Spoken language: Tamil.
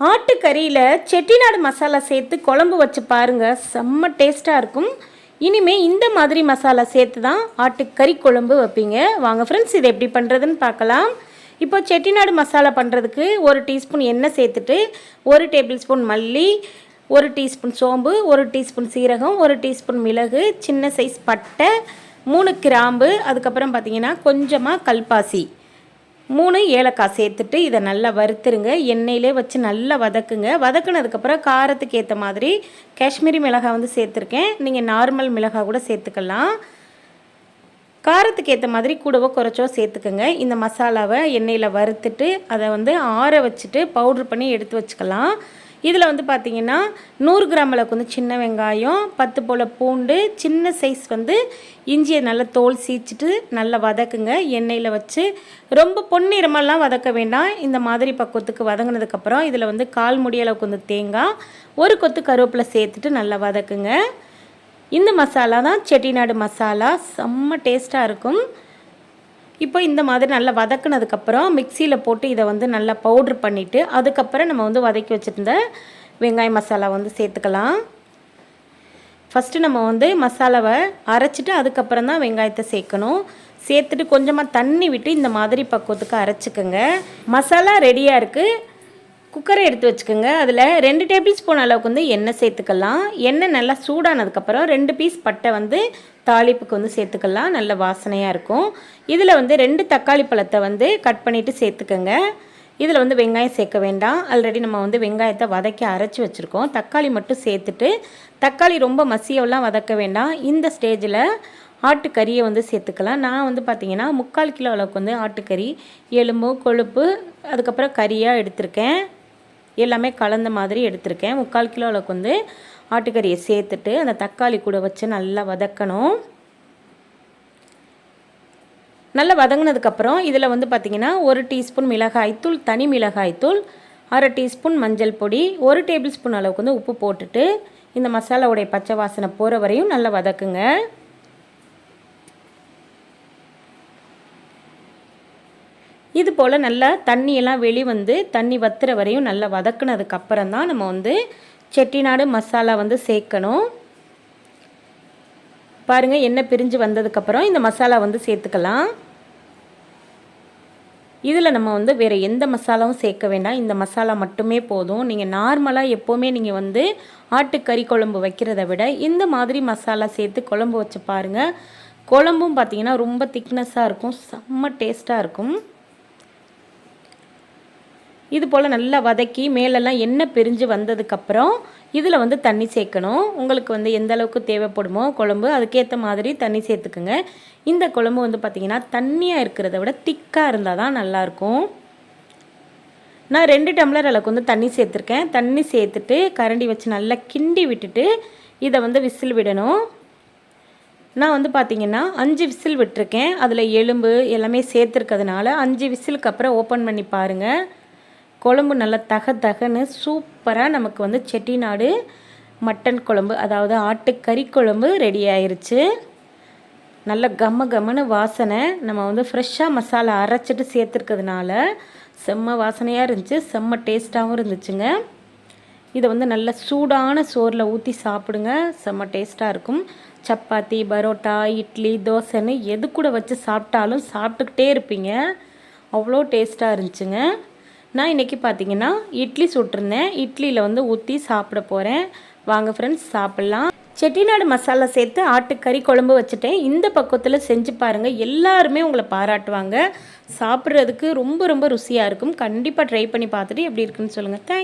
ஆட்டுக்கறியில் செட்டிநாடு மசாலா சேர்த்து குழம்பு வச்சு பாருங்கள் செம்ம டேஸ்ட்டாக இருக்கும். இனிமேல் இந்த மாதிரி மசாலா சேர்த்து தான் ஆட்டுக்கறி குழம்பு வைப்பீங்க. வாங்க ஃப்ரெண்ட்ஸ் இது எப்படி பண்ணுறதுன்னு பார்க்கலாம். இப்போ செட்டிநாடு மசாலா பண்ணுறதுக்கு ஒரு டீஸ்பூன் எண்ணெய் சேர்த்துட்டு ஒரு டேபிள் ஸ்பூன் மல்லி ஒரு டீஸ்பூன் சோம்பு ஒரு டீஸ்பூன் சீரகம் ஒரு டீஸ்பூன் மிளகு சின்ன சைஸ் பட்டை மூணு கிராம்பு அதுக்கப்புறம் பார்த்தீங்கன்னா கொஞ்சமாக கல்பாசி. மூணு ஏலக்காய் சேர்த்துட்டு இதை நல்லா வறுத்துருங்க. எண்ணெயிலே வச்சு நல்லா வதக்குங்க. வதக்குனதுக்கப்புறம் காரத்துக்கு ஏற்ற மாதிரி காஷ்மீரி மிளகாய் வந்து சேர்த்துருக்கேன். நீங்கள் நார்மல் மிளகாய் கூட சேர்த்துக்கலாம். காரத்துக்கு ஏற்ற மாதிரி கூடவோ குறைச்சோ சேர்த்துக்கோங்க. இந்த மசாலாவை எண்ணெயில் வறுத்துட்டு அதை வந்து ஆற வச்சுட்டு பவுட்ரு பண்ணி எடுத்து வச்சுக்கலாம். இதில் வந்து பார்த்திங்கன்னா நூறு கிராம் அளவுக்கு வந்து சின்ன வெங்காயம் பத்து போல் பூண்டு சின்ன சைஸ் வந்து இஞ்சியை நல்லா தோல் சீச்சிட்டு நல்லா வதக்குங்க. எண்ணெயில் வச்சு ரொம்ப பொன்னிறமெல்லாம் வதக்க வேண்டாம். இந்த மாதிரி பக்குவத்துக்கு வதங்கினதுக்கப்புறம் இதில் வந்து கால் முடி அளவுக்கு வந்து தேங்காய் ஒரு கொத்து கருவேப்பிலை சேர்த்துட்டு நல்லா வதக்குங்க. இந்த மசாலா தான் செட்டிநாடு மசாலா. செம்ம டேஸ்ட்டாக இருக்கும். இப்போ இந்த மாதிரி நல்லா வதக்குனதுக்கப்புறம் மிக்சியில் போட்டு இதை வந்து நல்லா பவுட்ரு பண்ணிவிட்டு அதுக்கப்புறம் நம்ம வந்து வதக்கி வச்சுருந்த வெங்காய மசாலா வந்து சேர்த்துக்கலாம். ஃபஸ்ட்டு நம்ம வந்து மசாலாவை அரைச்சிட்டு அதுக்கப்புறம் தான் வெங்காயத்தை சேர்க்கணும். சேர்த்துட்டு கொஞ்சமாக தண்ணி விட்டு இந்த மாதிரி பக்குவத்துக்கு அரைச்சிக்கோங்க. மசாலா ரெடியாக இருக்குது குக்கரை எடுத்து வச்சுக்கோங்க. அதில் ரெண்டு டேபிள் ஸ்பூன் அளவுக்கு வந்து எண்ணெய் சேர்த்துக்கலாம். எண்ணெய் நல்லா சூடானதுக்கப்புறம் ரெண்டு பீஸ் பட்டை வந்து தாளிப்புக்கு வந்து சேர்த்துக்கலாம். நல்ல வாசனையாக இருக்கும். இதில் வந்து ரெண்டு தக்காளி பழத்தை வந்து கட் பண்ணிவிட்டு சேர்த்துக்கோங்க. இதில் வந்து வெங்காயம் சேர்க்க வேண்டாம். ஆல்ரெடி நம்ம வந்து வெங்காயத்தை வதக்கி அரைச்சி வச்சுருக்கோம். தக்காளி மட்டும் சேர்த்துட்டு தக்காளி ரொம்ப மசியவெல்லாம் வதக்க வேண்டாம். இந்த ஸ்டேஜில் ஆட்டுக்கறியை வந்து சேர்த்துக்கலாம். நான் வந்து பார்த்திங்கன்னா முக்கால் கிலோ அளவுக்கு வந்து ஆட்டுக்கறி எலும்பு கொழுப்பு அதுக்கப்புறம் கறியாக எடுத்திருக்கேன். எல்லாமே கலந்த மாதிரி எடுத்திருக்கேன். முக்கால் கிலோ அளவுக்கு வந்து ஆட்டுக்கறியை சேர்த்துட்டு அந்த தக்காளி கூட வச்சு நல்லா வதக்கணும். நல்லா வதங்கினதுக்கப்புறம் இதில் வந்து பார்த்திங்கன்னா ஒரு டீஸ்பூன் மிளகாய்த்தூள் தனி மிளகாய்த்தூள் அரை டீஸ்பூன் மஞ்சள் பொடி ஒரு டேபிள் ஸ்பூன் அளவுக்கு வந்து உப்பு போட்டுட்டு இந்த மசாலாவுடைய பச்சை வாசனை போகிற வரையும் நல்லா வதக்குங்க. இது போல் நல்லா தண்ணியெல்லாம் வெளி வந்து தண்ணி வத்துற வரையும் நல்லா வதக்குனதுக்கப்புறம் தான் நம்ம வந்து செட்டிநாடு மசாலா வந்து சேர்க்கணும். பாருங்கள் எண்ணெய் பிரிஞ்சு வந்ததுக்கப்புறம் இந்த மசாலா வந்து சேர்த்துக்கலாம். இதில் நம்ம வந்து வேறு எந்த மசாலாவும் சேர்க்க வேண்டாம். இந்த மசாலா மட்டுமே போதும். நீங்கள் நார்மலாக எப்போவுமே நீங்கள் வந்து ஆட்டுக்கறி குழம்பு வைக்கிறத விட இந்த மாதிரி மசாலா சேர்த்து குழம்பு வச்சு பாருங்கள் குழம்பும் பார்த்திங்கன்னா ரொம்ப திக்னஸாக இருக்கும். செம்ம டேஸ்ட்டாக இருக்கும். இது போல் நல்லா வதக்கி மேலெல்லாம் எண்ணெய் பிரிஞ்சு வந்ததுக்கப்புறம் இதில் வந்து தண்ணி சேர்க்கணும். உங்களுக்கு வந்து எந்த அளவுக்கு தேவைப்படுமோ குழம்பு அதுக்கேற்ற மாதிரி தண்ணி சேர்த்துக்குங்க. இந்த குழம்பு வந்து பார்த்திங்கன்னா தண்ணியாக இருக்கிறத விட திக்காக இருந்தால் தான் நல்லாயிருக்கும். நான் ரெண்டு டம்ளர் அளவுக்கு வந்து தண்ணி சேர்த்துருக்கேன். தண்ணி சேர்த்துட்டு கரண்டி வச்சு நல்லா கிண்டி விட்டுட்டு இதை வந்து விசில் விடணும். நான் வந்து பார்த்திங்கன்னா அஞ்சு விசில் விட்டுருக்கேன். அதில் எலும்பு எல்லாமே சேர்த்துருக்கிறதுனால அஞ்சு விசிலுக்கு அப்புறம் ஓப்பன் பண்ணி பாருங்கள் குழம்பு நல்லா தக தகன்னு சூப்பராக நமக்கு வந்து செட்டிநாடு மட்டன் குழம்பு அதாவது ஆட்டுக்கறி குழம்பு ரெடி ஆயிருச்சு. நல்ல கம்ம கம்மனு வாசனை. நம்ம வந்து ஃப்ரெஷ்ஷாக மசாலா அரைச்சிட்டு சேர்த்துருக்கிறதுனால செம்ம வாசனையாக இருந்துச்சு செம்ம டேஸ்ட்டாகவும் இருந்துச்சுங்க. இதை வந்து நல்ல சூடான சோறில் ஊற்றி சாப்பிடுங்க செம்ம டேஸ்ட்டாக இருக்கும். சப்பாத்தி பரோட்டா இட்லி தோசைன்னு எது கூட வச்சு சாப்பிட்டாலும் சாப்பிட்டுக்கிட்டே இருப்பீங்க. அவ்வளோ டேஸ்ட்டாக இருந்துச்சுங்க. நான் இன்றைக்கி பார்த்தீங்கன்னா இட்லி சுட்டிருந்தேன். இட்லியில் வந்து ஊற்றி சாப்பிட போகிறேன் வாங்க ஃப்ரெண்ட்ஸ் சாப்பிட்லாம். செட்டிநாடு மசாலா சேர்த்து ஆட்டுக்கறி குழம்பு வச்சுட்டேன். இந்த பக்கத்தில் செஞ்சு பாருங்கள் எல்லாருமே உங்களை பாராட்டுவாங்க. சாப்பிட்றதுக்கு ரொம்ப ரொம்ப ருசியாக இருக்கும். கண்டிப்பாக ட்ரை பண்ணி பார்த்துட்டு எப்படி இருக்குன்னு சொல்லுங்கள் தேங்க்